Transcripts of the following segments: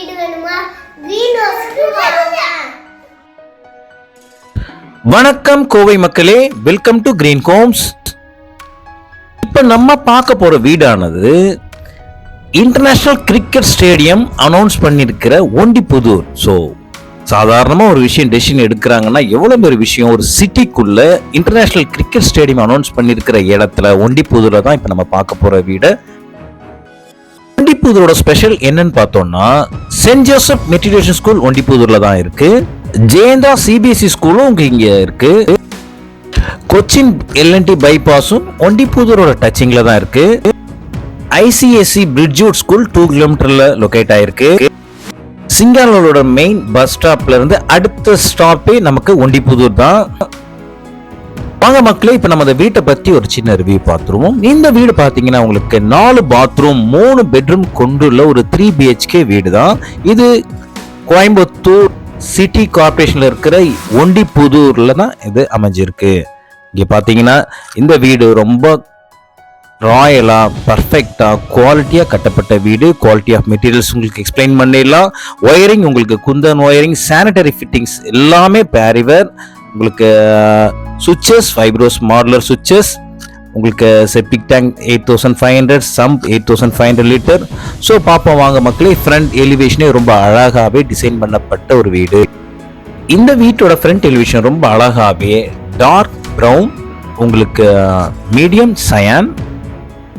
வீடு வேணுமா? கிரீன் வணக்கம் கோவை மக்களே. வெல்கம் டு கிரீன் கோம்ஸ் இப்போ நம்ம பார்க்க போற வீடானது இன்டர்நேஷனல் கிரிக்கெட் ஸ்டேடியம் அனௌன்ஸ் பண்ணியிருக்கிற ஒண்டிப்புதூர். ஸோ சாதாரணமாக ஒரு விஷயம் டெசிஷன் எடுக்கிறாங்கன்னா எவ்வளோ பெரிய விஷயம் ஒரு சிட்டிக்குள்ள இன்டர்நேஷனல் கிரிக்கெட் ஸ்டேடியம் அனௌன்ஸ் பண்ணியிருக்கிற இடத்துல ஒண்டிப்புதூரில் தான் இப்போ நம்ம பார்க்க போகிற வீடை. ஒண்டிப்புதூரோட ஸ்பெஷல் என்னன்னு பார்த்தோம்னா சென்ட் ஜோசப் மெட்ரிகுலேஷன் ஸ்கூல் ஒண்டிப்புதூர்ல தான் இருக்கு. ஜெயந்தா சிபிஎஸ்சி ஸ்கூலும் உங்க இங்க இருக்கு. கொச்சின் எல்என்டி பைபாஸும் ஒண்டிப்புதூரோட டச்சிங்ல தான் இருக்கு. ஐசிஎஸ்சி பிரிட்ஜூட் ஸ்கூல் டூ கிலோமீட்டர்ல லொக்கேட் ஆயிருக்கு. சிங்கானூரோட மெயின் பஸ் ஸ்டாப்ல இருந்து அடுத்த ஸ்டாப்பே நமக்கு ஒண்டிப்புதூர் தான். வாங்க மக்களே இப்ப நம்ம அந்த வீட்டை பத்தி ஒரு சின்ன ரிவ்யூ பார்த்துருவோம். இந்த வீடு பாத்தீங்கன்னா உங்களுக்கு நாலு பாத்ரூம் மூணு பெட்ரூம் கொண்டுள்ள ஒரு த்ரீ பிஹெச்கே வீடு தான் இது கோயம்புத்தூர் சிட்டி கார்பரேஷன்ல இருக்கிற ஒண்டிப்புதூர்ல தான் இது அமைஞ்சிருக்கு. இங்க பாத்தீங்கன்னா இந்த வீடு ரொம்ப ராயலாக பர்ஃபெக்டாக குவாலிட்டியாக கட்டப்பட்ட வீடு. குவாலிட்டி ஆஃப் மெட்டீரியல்ஸ் உங்களுக்கு எக்ஸ்பிளைன் பண்ணிடலாம். ஒயரிங் உங்களுக்கு குந்தன் ஒயரிங் சானிட்டரி ஃபிட்டிங்ஸ் எல்லாமே பேரிவர் உங்களுக்கு சுவிச்சஸ் ஃபைப்ரோஸ் மாடலர் சுவிச்சஸ் உங்களுக்கு septic tank eight thousand five hundred sump eight thousand five hundred litre so பார்ப்போம் வாங்க மக்களே. ஃப்ரண்ட் எலிவேஷனே ரொம்ப அழகாகவே டிசைன் பண்ணப்பட்ட ஒரு வீடு. இந்த வீட்டோட ஃப்ரண்ட் எலிவேஷன் ரொம்ப அழகாகவே டார்க் ப்ரௌன் உங்களுக்கு மீடியம் சயான்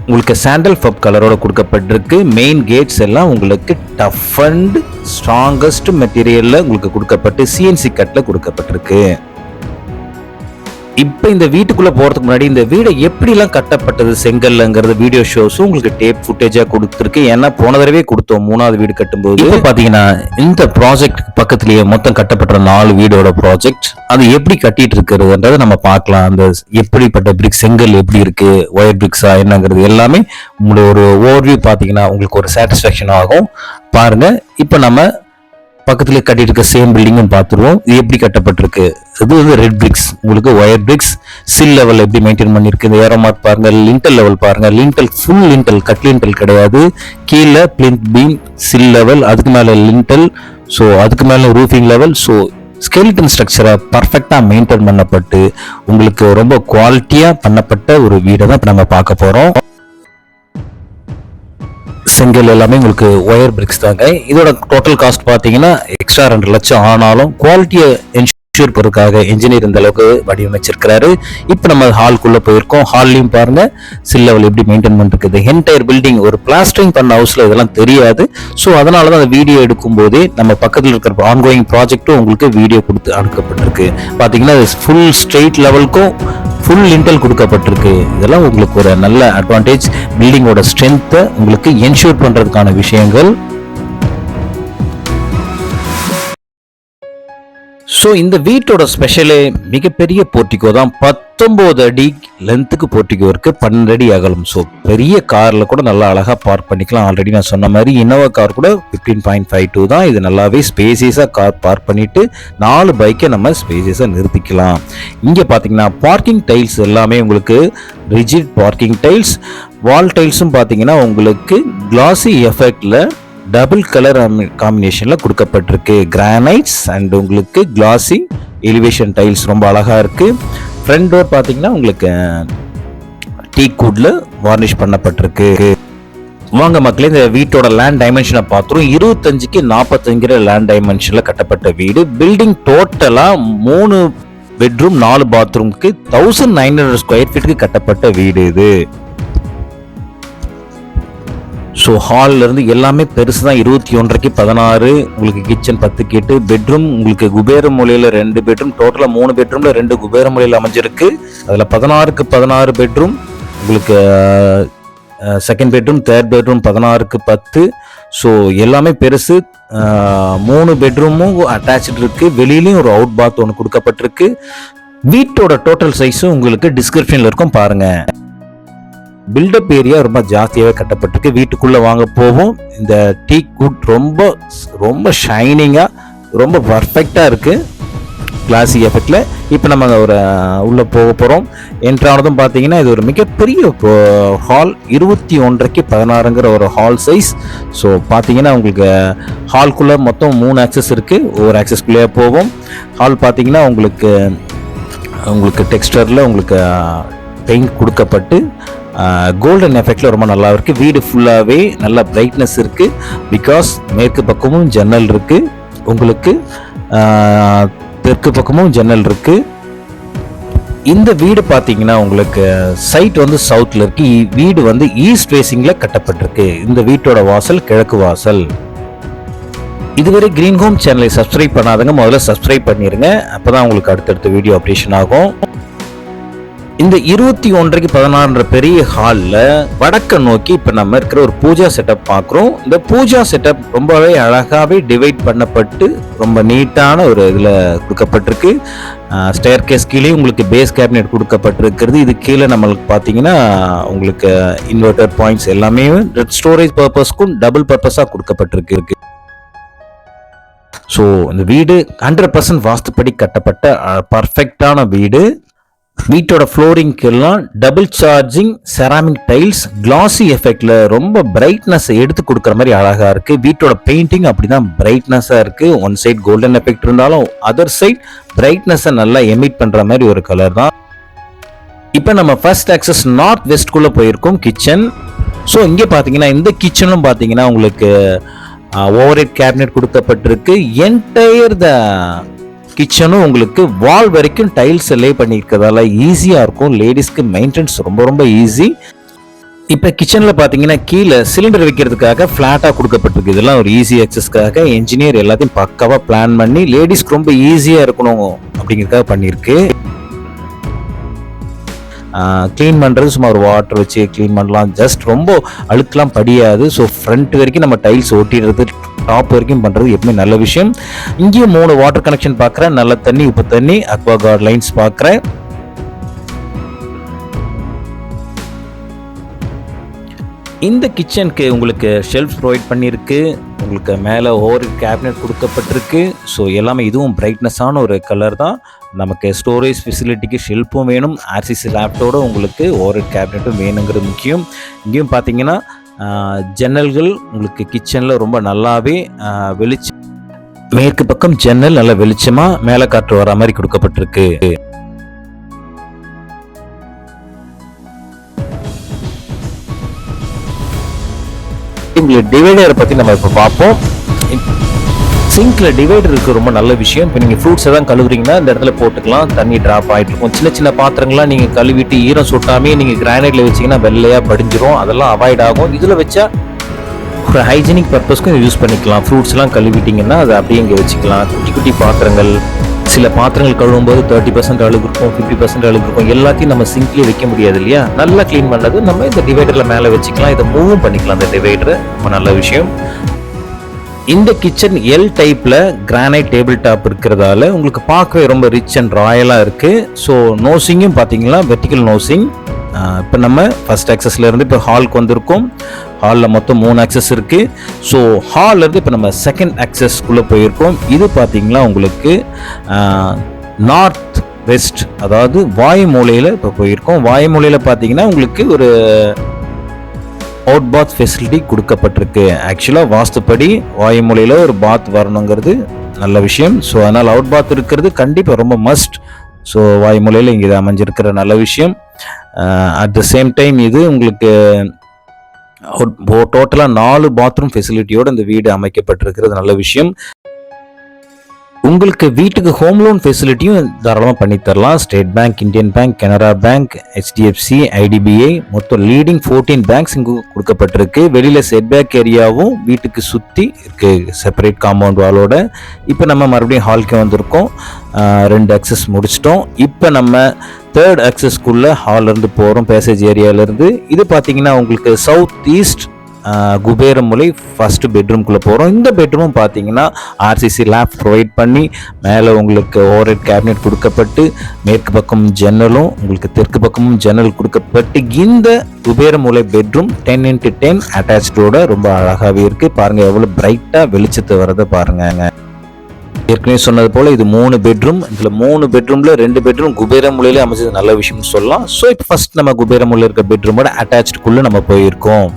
உங்களுக்கு சாண்டல் ஃபப் கலரோட கொடுக்கப்பட்டிருக்கு. மெயின் கேட்ஸ் எல்லாம் உங்களுக்கு டஃப் அண்ட் ஸ்ட்ராங்கஸ்ட் மெட்டீரியலில் உங்களுக்கு கொடுக்கப்பட்டு சிஎன்சி கட்டில் கொடுக்கப்பட்டிருக்கு. இப்போ இந்த வீட்டுக்குள்ளே போகிறதுக்கு முன்னாடி இந்த வீடை எப்படிலாம் கட்டப்பட்டது? செங்கல்லங்கிறது வீடியோ ஷோஸும் உங்களுக்கு டேப் ஃபுட்டேஜாக கொடுத்துருக்கு. ஏன்னா போன தடவை கொடுத்தோம். மூணாவது வீடு கட்டும்போது. இப்போ பார்த்தீங்கன்னா இந்த ப்ராஜெக்ட் பக்கத்துலேயே மொத்தம் கட்டப்பட்ட நாலு வீடோட ப்ராஜெக்ட் அது எப்படி கட்டிட்டு இருக்கிறதுன்றதை நம்ம பார்க்கலாம். அந்த எப்படிப்பட்ட பிரிக் செங்கல் எப்படி இருக்கு? ஒயர் பிரிக்ஸா என்னங்கிறது எல்லாமே உங்களுடைய ஒரு ஓவர்வியூ பார்த்தீங்கன்னா உங்களுக்கு ஒரு சாட்டிஸ்ஃபேக்ஷன் ஆகும். பாருங்க. இப்போ நம்ம பக்கத்துல கட்டிட்டு சேம் பில்டிங்கும் பார்த்துருவோம். இது எப்படி கட்டப்பட்டிருக்கு? இது வந்து ரெட் பிரிக்ஸ் உங்களுக்கு ஒயர் பிரிக்ஸ் சில் லெவல் எப்படி மெயின்டைன் பண்ணிருக்கு இந்த ஏரோ மார்க் பாருங்க லிண்டல் லெவல் பாருங்க. Lintel full lintel cut lintel கிடையாது. கீழே பிளிண்ட் பீம் சில் லெவல் அதுக்கு மேலே லிண்டல் ஸோ அதுக்கு மேலே ரூஃபிங் லெவல் ஸோ ஸ்கெலிட்டன் ஸ்ட்ரக்சரை பர்ஃபெக்டாக மெயின்டைன் பண்ணப்பட்டு உங்களுக்கு ரொம்ப குவாலிட்டியாக பண்ணப்பட்ட ஒரு வீடை தான் இப்போ நம்ம பார்க்க போகிறோம் செங்கல் எல்லாமே உங்களுக்கு ஒயர் பிரிக்ஸ் தாங்க. இதோட டோட்டல் காஸ்ட் பார்த்தீங்கன்னா எக்ஸ்ட்ரா ரெண்டு லட்சம் ஆனாலும் குவாலிட்டியை என்ஷூர் பொருட்காக இன்ஜினியர் இந்த அளவுக்கு வடிவமைச்சிருக்கிறாரு. இப்போ நம்ம ஹால்குள்ளே போயிருக்கோம். ஹால்லையும் பாருங்க சில் லெவல் எப்படி மெயின்டைன் பண்ணிருக்குது என்டையர் பில்டிங் ஒரு பிளாஸ்டரிங் பண்ண ஹவுஸில் இதெல்லாம் தெரியாது. ஸோ அதனால தான் அந்த வீடியோ எடுக்கும்போதே நம்ம பக்கத்தில் இருக்கிற ஆன்கோயிங் ப்ராஜெக்ட்டும் உங்களுக்கு வீடியோ கொடுத்து அனுப்பப்பட்டிருக்கு. பார்த்தீங்கன்னா ஃபுல் ஸ்ட்ரெயிட் லெவலுக்கும் ஃபுல் லிண்டல் கொடுக்கப்பட்டிருக்கு. இதெல்லாம் உங்களுக்கு ஒரு நல்ல அட்வான்டேஜ் பில்டிங்கோட ஸ்ட்ரென்த்தை உங்களுக்கு என்ஷூர் பண்றதுக்கான விஷயங்கள். ஸோ இந்த வீட்டோட ஸ்பெஷலே மிகப்பெரிய போர்ட்டிகோ தான். பத்தொம்போது அடி லென்த்துக்கு போர்ட்டிகோ இருக்குது பன்னெண்டு அடி அகலம். ஸோ பெரிய காரில் கூட நல்லா அழகாக பார்க் பண்ணிக்கலாம். ஆல்ரெடி நான் சொன்ன மாதிரி இன்னோவா கார் கூட ஃபிஃப்டீன் பாயிண்ட் ஃபைவ் டூ தான். இது நல்லாவே ஸ்பேசியஸாக கார் பார்க் பண்ணிவிட்டு நாலு பைக்கை நம்ம ஸ்பேசியஸாக நிறுத்திக்கலாம். இங்கே பார்த்தீங்கன்னா பார்க்கிங் டைல்ஸ் எல்லாமே உங்களுக்கு ரிஜிட் பார்க்கிங் டைல்ஸ் வால் டைல்ஸும் பார்த்தீங்கன்னா உங்களுக்கு கிளாசி எஃபெக்டில் டபுள் கலர் காம்பினேஷனில் கொடுக்கப்பட்டிருக்கு. கிரானைட்ஸ் அண்ட் உங்களுக்கு கிளாசி எலிவேஷன் டைல்ஸ் ரொம்ப அழகாக இருக்குது ஃப்ரண்ட் டோர் பார்த்தீங்கன்னா உங்களுக்கு டீ கூடில் வார்னிஷ் பண்ணப்பட்டிருக்கு. வாங்க மக்களே இந்த வீட்டோட லேண்ட் டைமென்ஷனை பார்த்துரும் இருபத்தஞ்சுக்கு நாற்பத்தஞ்சுங்கிற லேண்ட் டைமென்ஷனில் கட்டப்பட்ட வீடு. பில்டிங் டோட்டலாக மூணு பெட்ரூம் நாலு பாத்ரூம்க்கு தௌசண்ட் நைன் ஹண்ட்ரட் ஸ்கொயர் ஃபீட்டுக்கு கட்டப்பட்ட வீடு இது. ஸோ ஹால்ல இருந்து எல்லாமே பெருசு தான். இருபத்தி ஒன்றரைக்கு பதினாறு உங்களுக்கு கிச்சன் பத்து கேட்டு பெட்ரூம் உங்களுக்கு குபேர மூலையில் ரெண்டு பெட்ரூம் டோட்டலாக மூணு பெட்ரூமில் ரெண்டு குபேர மூலையில் அமைஞ்சிருக்கு. அதில் பதினாறுக்கு பதினாறு பெட்ரூம் உங்களுக்கு செகண்ட் பெட்ரூம் தேர்ட் பெட்ரூம் பதினாறுக்கு பத்து. ஸோ எல்லாமே பெருசு. மூணு பெட்ரூமும் அட்டாச்சு இருக்கு. வெளியிலையும் ஒரு அவுட் பாத் ஒன்று கொடுக்கப்பட்டிருக்கு. வீட்டோட டோட்டல் சைஸும் உங்களுக்கு டிஸ்கிரிப்ஷனில் இருக்கும் பாருங்கள் பில்டப் ஏரியா ரொம்ப ஜாஸ்தியாகவே கட்டப்பட்டிருக்கு. வீட்டுக்குள்ளே வாங்க போவோம். இந்த டீ குட் ரொம்ப ரொம்ப ஷைனிங்காக ரொம்ப பர்ஃபெக்டாக இருக்குது கிளாசி எஃபெக்டில் இப்போ நம்ம ஒரு உள்ளே போக போகிறோம் என்ட்ரானதும் பார்த்தீங்கன்னா இது ஒரு மிகப்பெரிய ஹால் இருபத்தி ஒன்றைக்கு பதினாறுங்கிற ஒரு ஹால் சைஸ் ஸோ பார்த்தீங்கன்னா உங்களுக்கு ஹால்குள்ளே மொத்தம் மூணு ஆக்சஸ் இருக்குது ஒவ்வொரு ஆக்சஸ்குள்ளேயே போவோம். ஹால் பார்த்தீங்கன்னா உங்களுக்கு உங்களுக்கு டெக்ஸ்டரில் உங்களுக்கு பெயிண்ட் கொடுக்கப்பட்டு கோல்டன் எஃபெக்டில் ரொம்ப நல்லா இருக்குது வீடு ஃபுல்லாகவே நல்ல பிரைட்னஸ் இருக்குது பிகாஸ் மேற்கு பக்கமும் ஜன்னல் இருக்குது உங்களுக்கு தெற்கு பக்கமும் ஜன்னல் இருக்குது இந்த வீடு பார்த்தீங்கன்னா உங்களுக்கு சைட் வந்து சவுத்தில் இருக்கு. இ- வீடு வந்து ஈஸ்ட் ஃபேஸிங்கில் கட்டப்பட்டிருக்கு. இந்த வீட்டோட வாசல் கிழக்கு வாசல். இதுவரை கிரீன் ஹோம் சேனலை சப்ஸ்கிரைப் பண்ணாதங்க முதல்ல சப்ஸ்கிரைப் அப்போ தான் உங்களுக்கு அடுத்தடுத்த வீடியோ அப்டேஷன் ஆகும். இந்த இருபத்தி ஒன்றைக்கு பதினாறுன்ற பெரிய ஹாலில் வடக்க நோக்கி இப்போ நம்ம இருக்கிற ஒரு பூஜா செட்டப் பார்க்குறோம் இந்த பூஜா செட்டப் ரொம்பவே அழகாகவே டிவைட் பண்ணப்பட்டு ரொம்ப நீட்டான ஒரு இதில் கொடுக்கப்பட்டிருக்கு. ஸ்டேர் கேஸ் கீழே உங்களுக்கு பேஸ் கேபினெட் கொடுக்கப்பட்டிருக்கிறது. இது கீழே நம்மளுக்கு பார்த்தீங்கன்னா உங்களுக்கு இன்வெர்டர் பாயிண்ட்ஸ் எல்லாமே ஸ்டோரேஜ் பர்பஸ்க்கும் டபுள் பர்பஸாக கொடுக்கப்பட்டிருக்கு. ஸோ இந்த வீடு ஹண்ட்ரட் பர்சன்ட் வாஸ்துப்படி கட்டப்பட்ட பர்ஃபெக்டான வீடு. வீட்டோட ஃப்ளோரிங்க்கெல்லாம் double charging ceramic tiles classy எஃபெக்டில் ரொம்ப பிரைட்னஸ் எடுத்து கொடுக்குற மாதிரி அழகாக இருக்குது வீட்டோட பெயிண்டிங் அப்படி தான் பிரைட்னஸாக இருக்குது ஒன் சைட் கோல்டன் எஃபெக்ட் இருந்தாலும் அதர் சைட் பிரைட்னஸை நல்லா எமிட் பண்ணுற மாதிரி ஒரு கலர் தான். இப்போ நம்ம ஃபர்ஸ்ட் ஆக்சஸ் நார்த் வெஸ்ட்குள்ளே போயிருக்கோம் கிச்சன் ஸோ இங்கே பார்த்தீங்கன்னா இந்த கிச்சனும் பார்த்தீங்கன்னா உங்களுக்கு ஓவர் ஹெட் கேபினெட் கொடுக்கப்பட்டிருக்கு. என்டையர் த கிச்சனும் உங்களுக்கு வால் வரைக்கும் டைல்ஸ் லே பண்ணியிருக்கிறதால ஈஸியாக இருக்கும். லேடிஸ்க்கு மெயின்டெனன்ஸ் ரொம்ப ரொம்ப ஈஸி இப்போ கிச்சனில் பார்த்தீங்கன்னா கீழே சிலிண்டர் வைக்கிறதுக்காக ஃப்ளாட்டாக கொடுக்கப்பட்டிருக்கு. இதெல்லாம் ஒரு ஈஸி அக்சஸ்க்காக என்ஜினியர் எல்லாத்தையும் பக்காவாக பிளான் பண்ணி லேடிஸ்க்கு ரொம்ப ஈஸியாக இருக்கணும் அப்படிங்கிறதுக்காக பண்ணியிருக்கு. க்ளீன் பண்ணுறது சும்மா ஒரு வாட்டர் வச்சு க்ளீன் பண்ணலாம். ஜஸ்ட் ரொம்ப அழுக்கெலாம் படியாது. ஸோ ஃப்ரண்ட் வரைக்கும் நம்ம டைல்ஸ் ஒட்டிடுறது டாப் வரைக்கும் பண்ணுறது எப்பவுமே நல்ல விஷயம். இங்கேயும் மூணு வாட்டர் கனெக்ஷன் பார்க்குறேன் நல்ல தண்ணி உப்பு தண்ணி அக்வா கார்ட் லைன்ஸ் பார்க்குறேன் இந்த கிச்சனுக்கு உங்களுக்கு ஷெல்ஃப் ப்ரொவைட் பண்ணியிருக்கு. உங்களுக்கு மேலே ஓவர் கேபினெட் கொடுக்கப்பட்டிருக்கு. ஸோ எல்லாமே இதுவும் பிரைட்னஸான ஒரு கலர் தான். நமக்கு ஸ்டோரேஜ் ஃபெசிலிட்டிக்கு ஷெல்ஃபும் வேணும். ஆர்சிசி லேப்டோட உங்களுக்கு ஓவர் கேபினெட்டும் வேணுங்கிறது முக்கியம். இங்கேயும் பார்த்தீங்கன்னா ஜன்னல்கள் உங்களுக்கு கிச்சனில் ரொம்ப நல்லாவே வெளிச்சம் மேற்கு பக்கம் ஜன்னல் நல்ல வெளிச்சமாக மேலே காற்று வர மாதிரி கொடுக்கப்பட்டிருக்கு. டிவைடரை பற்றி நம்ம இப்போ பார்ப்போம். சிங்க்ல டிவைடர் இருக்கு ரொம்ப நல்ல விஷயம். இப்போ நீங்கள் ஃப்ரூட்ஸ் எல்லாம் கழுவுறீங்கன்னா இந்த இடத்துல போட்டுக்கலாம். தண்ணி ட்ராப் ஆகிட்டு இருக்கும். சின்ன சின்ன பாத்திரங்கள்லாம் நீங்கள் கழுவிட்டு ஈரம் சுட்டாமே நீங்கள் கிரானைட்ல வச்சீங்கன்னா வெள்ளையாக படிஞ்சிரும். அதெல்லாம் அவாய்ட் ஆகும். இதில் வச்சா ஒரு ஹைஜீனிக் பர்பஸ்க்கும் யூஸ் பண்ணிக்கலாம். ஃப்ரூட்ஸ்லாம் கழுவிட்டீங்கன்னா அதை அப்படியே இங்கே வச்சுக்கலாம். குட்டி குட்டி பாத்திரங்கள். சில பாத்திரங்கள் கழுவும் போது தேர்ட்டி பர்சன்ட் அழுகு இருக்கும் ஃபிஃப்டி பர்சன்ட் அழுகு இருக்கும். எல்லாத்தையும் நம்ம சிங்க்லேயே வைக்க முடியாது இல்லையா? நல்லா க்ளீன் பண்ணது நம்ம இந்த டிவைடரில் மேலே வச்சுக்கலாம். இதை மூவும் பண்ணிக்கலாம். இந்த டிவைடரை ரொம்ப நல்ல விஷயம். இந்த கிச்சன் எல் டைப்பில் கிரானைட் டேபிள் டாப் இருக்கிறதால உங்களுக்கு பார்க்கவே ரொம்ப ரிச் அண்ட் ராயலாக இருக்குது ஸோ நோசிங்கும் பார்த்தீங்கன்னா வெர்டிக்கல் நோசிங் இப்போ நம்ம ஃபர்ஸ்ட் ஆக்சஸ்லேருந்து இப்போ ஹாலுக்கு வந்திருக்கோம். ஹாலில் மொத்தம் மூணு ஆக்சஸ் இருக்குது ஸோ ஹால்லேருந்து இப்போ நம்ம செகண்ட் ஆக்சஸ்க்குள்ளே போயிருக்கோம். இது பார்த்திங்கன்னா உங்களுக்கு? நார்த் வெஸ்ட் அதாவது வாயு மூலையில் இப்போ போயிருக்கோம். வாயு மூலையில் பார்த்தீங்கன்னா உங்களுக்கு ஒரு அவுட் பாத் ஃபெசிலிட்டி கொடுக்கப்பட்டிருக்கு ஆக்சுவலாக வாஸ்துப்படி வாயுமொழியில் ஒரு பாத் வரணுங்கிறது நல்ல விஷயம். ஸோ அதனால் அவுட் பாத் இருக்கிறது கண்டிப்பாக ரொம்ப மஸ்ட் ஸோ வாயுமொழியில் இங்கே இது அமைஞ்சிருக்கிற நல்ல விஷயம். அட் த சேம் டைம் இது உங்களுக்கு டோட்டலாக நாலு பாத்ரூம் ஃபெசிலிட்டியோடு இந்த வீடு அமைக்கப்பட்டிருக்கிறது நல்ல விஷயம். உங்களுக்கு வீட்டுக்கு ஹோம் லோன் ஃபெசிலிட்டியும் தாராளமாக பண்ணி தரலாம். State Bank Indian Bank Canara Bank HDFC IDBI மொத்தம் லீடிங் ஃபோர்டீன் பேங்க்ஸ் இங்கு கொடுக்கப்பட்டிருக்கு. வெளியில் செட் பேக் ஏரியாவும் வீட்டுக்கு சுற்றி இருக்கு. செப்பரேட் காம்பவுண்ட் வாலோட இப்போ நம்ம மறுபடியும் ஹால்க்கு வந்திருக்கோம். ரெண்டு அக்சஸ் முடிச்சிட்டோம். இப்போ நம்ம தேர்ட் அக்சஸ்க்குள்ளே ஹால்லேருந்து போகிறோம் பேசேஜ் ஏரியாவிலேருந்து இது பார்த்தீங்கன்னா உங்களுக்கு சவுத் ஈஸ்ட் குபேரமுலை ஃபஸ்ட்டு பெட்ரூம்குள்ளே போகிறோம் இந்த பெட்ரூமும் பார்த்தீங்கன்னா ஆர்சிசி லேப் ப்ரொவைட் பண்ணி மேலே உங்களுக்கு ஓவர்ஹெட் கேபினெட் கொடுக்கப்பட்டு மேற்கு பக்கம் ஜன்னலும் உங்களுக்கு தெற்கு பக்கமும் ஜன்னல் கொடுக்கப்பட்டு இந்த குபேரமுலை பெட்ரூம் டென் இன்ட்டு டென் அட்டாச்சோட ரொம்ப அழகாகவே இருக்குது பாருங்கள் எவ்வளோ பிரைட்டாக வெளிச்சத்தை வரதை பாருங்க ஏற்கனவே சொன்னது போல் இது மூணு பெட்ரூம் இதில் மூணு பெட்ரூமில் ரெண்டு பெட்ரூம் குபேர மூலையிலே அமைச்சது நல்ல விஷயம்னு சொல்லலாம். ஸோ இப்போ ஃபர்ஸ்ட் நம்ம குபேர மூலையில் இருக்க பெட்ரூமோட அட்டாச்சுக்குள்ளே நம்ம போயிருக்கோம்.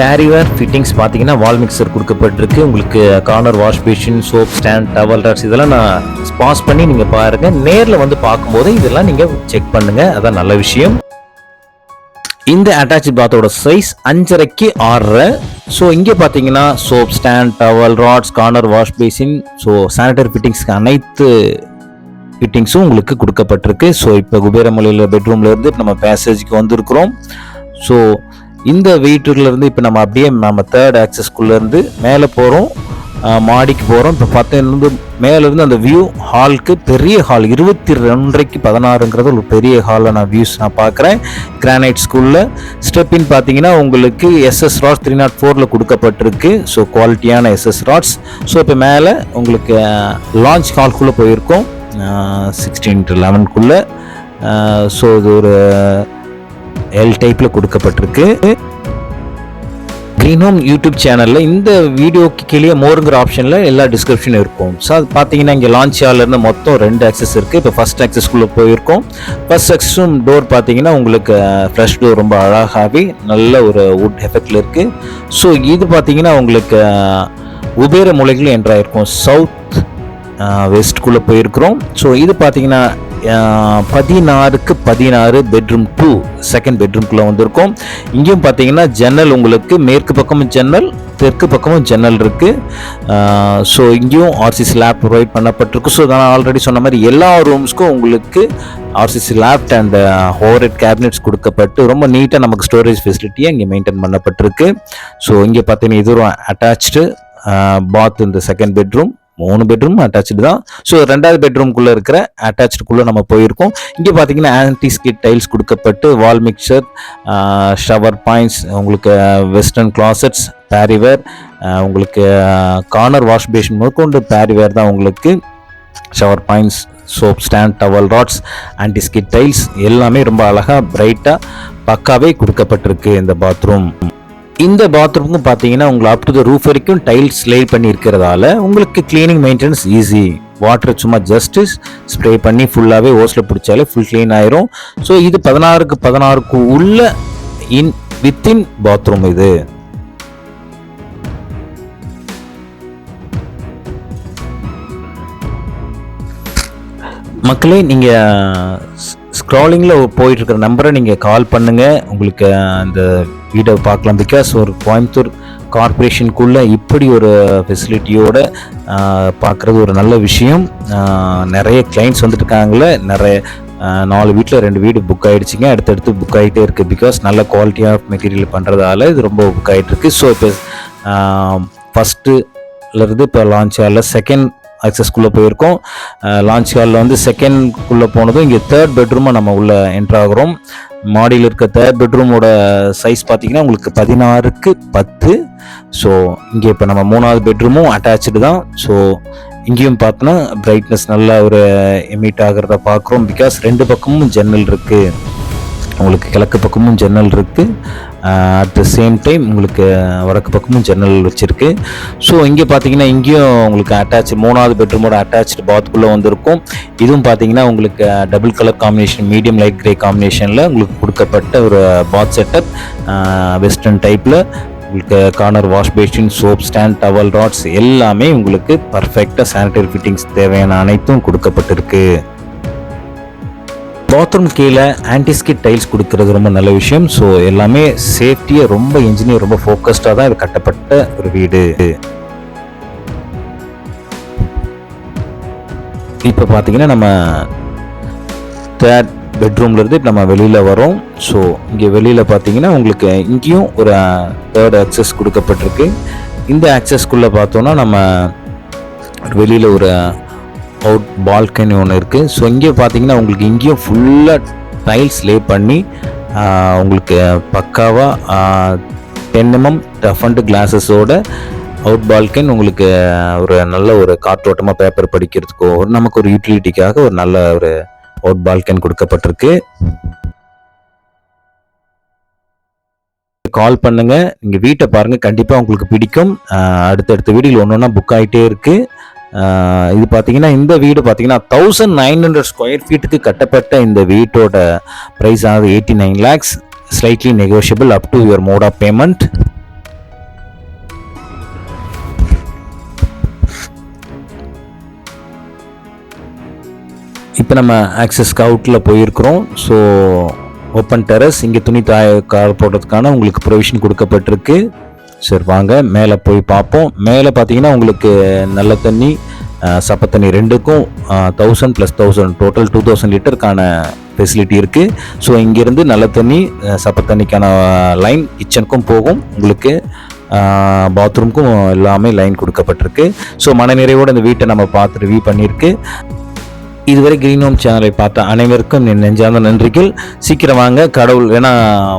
பேரிவேர் ஃபிட்டிங்ஸ் பார்த்தீங்கன்னா வால் மிக்சர் கொடுக்கப்பட்டிருக்கு. உங்களுக்கு corner wash basin soap stand towel rods இதெல்லாம் நான் பாஸ் பண்ணி நீங்கள் பாருங்கள் நேரில் வந்து பார்க்கும்போது இதெல்லாம் நீங்கள் செக் பண்ணுங்கள் அதான் நல்ல விஷயம். இந்த அட்டாச் பாத்தோட சைஸ் அஞ்சரைக்கு ஆறரை. ஸோ இங்கே பார்த்தீங்கன்னா soap stand towel rods corner wash basin so sanitary ஃபிட்டிங்ஸ்க்கு அனைத்து ஃபிட்டிங்ஸும் உங்களுக்கு கொடுக்கப்பட்டிருக்கு. ஸோ இப்போ குபேரமலையில் பெட்ரூம்ல இருந்து நம்ம பேசேஜுக்கு வந்திருக்கிறோம். ஸோ இந்த வெயிட்டுலேருந்து இப்போ நம்ம அப்படியே நம்ம தேர்ட் ஆக்சஸ்குள்ளேருந்து மேலே போகிறோம் மாடிக்கு போகிறோம் இப்போ பார்த்தீங்கன்னா மேலேருந்து அந்த வியூ ஹாலுக்கு பெரிய ஹால் இருபத்தி ரெண்டரைக்கு பதினாறுங்கிறது ஒரு பெரிய ஹாலில் நான் வியூஸ் நான் பார்க்குறேன் கிரானைட் ஸ்கூலில் ஸ்டெப்பின் பார்த்தீங்கன்னா உங்களுக்கு எஸ்எஸ் ராட்ஸ் த்ரீ நாட் ஃபோரில் கொடுக்கப்பட்டிருக்கு. ஸோ குவாலிட்டியான எஸ்எஸ் ராட்ஸ் ஸோ இப்போ மேலே உங்களுக்கு லான்ச் ஹால்குள்ளே போயிருக்கோம். சிக்ஸ்டீன் டு லெவன்குள்ளே ஸோ இது ஒரு எல் டைப்பில் கொடுக்கப்பட்டிருக்கு. க்ரீன் ஹோம் யூடியூப் சேனலில் இந்த வீடியோக்கு கீழே மோருங்கிற ஆப்ஷனில் எல்லா டிஸ்கிரிப்ஷனும் இருக்கும். ஸோ அது பார்த்தீங்கன்னா இங்கே லான்ச் இருந்து மொத்தம் ரெண்டு ஆக்சஸ் இருக்குது இப்போ ஃபஸ்ட் ஆக்சஸ்க்குள்ளே போயிருக்கோம். ஃபஸ்ட் ஆக்சஸும் டோர் பார்த்தீங்கன்னா உங்களுக்கு ஃப்ரெஷ் டோர் ரொம்ப அழகாகவே நல்ல ஒரு வுட் எஃபெக்டில் இருக்குது ஸோ இது பார்த்தீங்கன்னா உங்களுக்கு உபேர மூலைகளும் என்ட்ராயிருக்கும் சவுத் வெஸ்ட்குள்ளே போயிருக்கிறோம். ஸோ இது பார்த்தீங்கன்னா பதினாறுக்கு பதினாறு பெட்ரூம் டூ செகண்ட் பெட்ரூம்குள்ளே வந்திருக்கோம். இங்கேயும் பார்த்தீங்கன்னா ஜன்னல் உங்களுக்கு மேற்கு பக்கமும் ஜன்னல் தெற்கு பக்கமும் ஜன்னல் இருக்குது ஸோ இங்கேயும் ஆர்சி ஸ்லாப் ப்ரொவைட் பண்ணப்பட்டிருக்கு. ஸோ நான் ஆல்ரெடி சொன்ன மாதிரி எல்லா ரூம்ஸ்க்கும் உங்களுக்கு RC loft and overhead cabinets கொடுக்கப்பட்டு ரொம்ப நீட்டாக நமக்கு ஸ்டோரேஜ் ஃபெசிலிட்டியை இங்கே மெயின்டைன் பண்ணப்பட்டிருக்கு. ஸோ இங்கே பார்த்தீங்கன்னா இது ஒரு அட்டாச்சு பாத் இந்த செகண்ட் பெட்ரூம் மூணு பெட்ரூம் அட்டாச்சு தான். ஸோ ரெண்டாவது பெட்ரூம்குள்ளே இருக்கிற அட்டாச்சுக்குள்ளே நம்ம போயிருக்கோம். இங்கே பார்த்தீங்கன்னா ஆன்டிஸ்கிட் டைல்ஸ் கொடுக்கப்பட்டு வால் மிக்சர் ஷவர் பாயிண்ட்ஸ் உங்களுக்கு வெஸ்டர்ன் கிளாசட்ஸ் பேரிவேர் உங்களுக்கு கார்னர் வாஷ் பேஷன் முதற்கொண்டு பேரிவேர் தான் உங்களுக்கு. Shower points soap stand towel rods antiskid tiles எல்லாமே ரொம்ப அழகாக பிரைட்டாக பக்காவே கொடுக்கப்பட்டிருக்கு இந்த பாத்ரூம் இந்த பாத்ரூமுக்கு பார்த்தீங்கன்னா உங்களை அப் டு த ரூஃப் வரைக்கும் டைல்ஸ் லே பண்ணி இருக்கிறதால உங்களுக்கு க்ளீனிங் மெயின்டெனன்ஸ் ஈஸி வாட்டர் சும்மா ஜஸ்ட் ஸ்ப்ரே பண்ணி ஃபுல்லாகவே ஓஸில் பிடிச்சாலே ஃபுல் க்ளீன் ஆயிரும். ஸோ இது பதினாறுக்கு பதினாறுக்கு உள்ள இன் வித்தின் பாத்ரூம் இது. மக்களே நீங்கள் ஸ்க்ராலிங்கில் போயிட்டுருக்கிற நம்பரை நீங்கள் கால் பண்ணுங்கள் உங்களுக்கு அந்த வீடை பார்க்கலாம். பிகாஸ் ஒரு கோயம்புத்தூர் கார்பரேஷனுக்குள்ளே இப்படி ஒரு ஃபெசிலிட்டியோடு பார்க்குறது ஒரு நல்ல விஷயம். நிறைய கிளைண்ட்ஸ் வந்துட்டுருக்காங்களே நிறைய நாலு வீட்டில் ரெண்டு வீடு புக் ஆகிடுச்சிங்க அடுத்தடுத்து புக் ஆகிட்டே இருக்குது பிகாஸ் நல்ல குவாலிட்டி ஆஃப் மெட்டீரியல் பண்ணுறதால இது ரொம்ப புக் ஆகிட்டுருக்கு ஸோ இப்போ ஃபஸ்ட்டுலேருந்து இப்போ லான்ச் ஆகல செகண்ட் அக்சஸ்க்குள்ளே போயிருக்கோம். லான்ச் ஹாலில் வந்து செகண்ட்குள்ளே போனதும் இங்கே தேர்ட் பெட்ரூமை நம்ம உள்ளே என்ட்ராகிறோம் மாடியில் இருக்க தேர்ட் பெட்ரூமோட சைஸ் பார்த்தீங்கன்னா உங்களுக்கு பதினாறுக்கு பத்து. ஸோ இங்கே இப்போ நம்ம மூணாவது பெட்ரூமும் அட்டாச்சு தான். ஸோ இங்கேயும் பார்த்தோன்னா பிரைட்னஸ் நல்லா ஒரு எமிட் ஆகிறத பார்க்குறோம். பிகாஸ் ரெண்டு பக்கமும் ஜன்னல் இருக்குது உங்களுக்கு கிழக்கு பக்கமும் ஜன்னல் இருக்குது அட் த சேம் டைம் உங்களுக்கு வடக்கு பக்கமும் ஜன்னல் வச்சுருக்கு. ஸோ இங்கே பார்த்தீங்கன்னா இங்கேயும் உங்களுக்கு அட்டாச் மூணாவது பெட்ரூமோட அட்டாச்சு பாத்குள்ளே வந்திருக்கும். இதுவும் பார்த்தீங்கன்னா உங்களுக்கு double colour combination medium light grey காம்பினேஷனில் உங்களுக்கு கொடுக்கப்பட்ட ஒரு பாத் செட்டப் வெஸ்டர்ன் டைப்பில் உங்களுக்கு corner wash basin soap stand towel rods எல்லாமே உங்களுக்கு பர்ஃபெக்டாக சானிடரி ஃபிட்டிங்ஸ் தேவையான அனைத்தும் கொடுக்கப்பட்டிருக்கு. பாத்ரூம் கீழே ஆன்டிஸ்கிட் டைல்ஸ் கொடுக்கறது ரொம்ப நல்ல விஷயம். ஸோ எல்லாமே சேஃப்டியை ரொம்ப இன்ஜினியர் ரொம்ப ஃபோக்கஸ்டாக தான் இது கட்டப்பட்ட ஒரு வீடு. இப்போ பார்த்தீங்கன்னா நம்ம தேர்ட் பெட்ரூம்லேருந்து நம்ம வெளியில் வரோம். ஸோ இங்கே வெளியில் பார்த்தீங்கன்னா உங்களுக்கு இங்கேயும் ஒரு தேர்ட் ஆக்சஸ் கொடுக்கப்பட்டிருக்கு. இந்த ஆக்சஸ்க்குள்ளே பார்த்தோன்னா நம்ம வெளியில் ஒரு அவுட் பால்கனி ஒன்று இருக்குது ஸோ இங்கே பார்த்தீங்கன்னா உங்களுக்கு இங்கேயும் ஃபுல்லாக டைல்ஸ் லே பண்ணி உங்களுக்கு பக்காவாக டென் எம்எம் டஃபண்ட் கிளாஸஸோட அவுட் பால்கன் உங்களுக்கு ஒரு நல்ல ஒரு காற்றோட்டமாக பேப்பர் படிக்கிறதுக்கோ ஒரு நமக்கு ஒரு யூட்டிலிட்டிக்காக ஒரு நல்ல ஒரு அவுட் பால்கன் கொடுக்கப்பட்டிருக்கு. கால் பண்ணுங்கள் நீங்கள் வீட்டை பாருங்கள் கண்டிப்பாக உங்களுக்கு பிடிக்கும். அடுத்தடுத்த வீடியோவில் ஒன்று ஒன்றா புக் ஆகிட்டே இருக்கு. இது பார்த்தீங்கன்னா இந்த வீடு பார்த்தீங்கன்னா தௌசண்ட் நைன் ஹண்ட்ரட் ஸ்கொயர் ஃபீட்டுக்கு கட்டப்பட்ட இந்த வீட்டோட ப்ரைஸ் ஆனது eighty nine lakhs slightly negotiable up to your mode of payment இப்போ நம்ம ஆக்சஸ் ஸ்கவுட்டில் போயிருக்கிறோம். ஸோ ஓப்பன் டெரஸ் இங்கே துணி தாய கால் போடுறதுக்கான உங்களுக்கு ப்ரொவிஷன் கொடுக்கப்பட்டிருக்கு. சரி வாங்க. மேலே போய் பார்ப்போம். மேலே பார்த்தீங்கன்னா உங்களுக்கு நல்ல தண்ணி சப்பத்தண்ணி சப்ப தண்ணி ரெண்டுக்கும் thousand plus thousand total two thousand லிட்டருக்கான facility இருக்குது ஸோ இங்கேருந்து நல்ல தண்ணி அஹ், சப்ப தண்ணிக்கான லைன் கிச்சனுக்கும் போகும். உங்களுக்கு பாத்ரூம்க்கும் எல்லாமே லைன் கொடுக்கப்பட்டிருக்கு. ஸோ மனநிறைவோடு இந்த வீட்டை நம்ம பார்த்து ரிவ்யூ பண்ணியிருக்கு. இதுவரை கிரீன் ஹோம் சேனலை பார்த்த அனைவருக்கும் என் நெஞ்சார்ந்த நன்றிகள். சீக்கிரம் வாங்க. கடவுள் ஏன்னா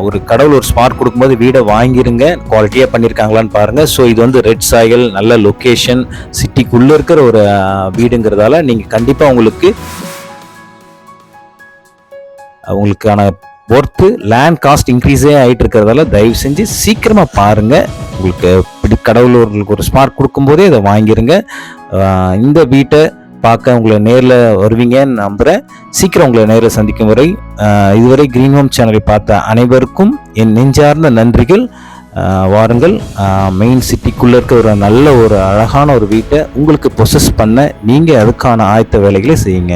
ஒரு கடவுள் ஒரு ஸ்மார்ட் கொடுக்கும்போது வீடை வாங்கிருங்க. குவாலிட்டியாக பண்ணியிருக்காங்களான்னு பாருங்கள் ஸோ இது வந்து ரெட் சாயல் நல்ல லொக்கேஷன் சிட்டிக்குள்ளே இருக்கிற ஒரு வீடுங்கிறதால நீங்கள் கண்டிப்பாக உங்களுக்கு உங்களுக்கான ஒர்த்து லேண்ட் காஸ்ட் இன்க்ரீஸே ஆகிட்டு இருக்கிறதால தயவு செஞ்சு சீக்கிரமாக பாருங்கள் உங்களுக்கு இப்படி கடவுள் ஒரு ஸ்மார்ட் கொடுக்கும்போதே இதை வாங்கிருங்க. இந்த வீட்டை பார்க்க உங்களை நேரில் வருவீங்கன்னு நம்புகிறேன் சீக்கிரம் உங்களை நேரில் சந்திக்கும் வரை இதுவரை கிரீன் ஹோம் சேனலை பார்த்த அனைவருக்கும் என் நெஞ்சார்ந்த நன்றிகள். வாருங்கள். மெயின் சிட்டிக்குள்ளே இருக்க ஒரு நல்ல ஒரு அழகான ஒரு வீட்டை உங்களுக்கு ப்ரொசஸ் பண்ண நீங்கள் அதுக்கான ஆயத்த வேலைகளை செய்யுங்க.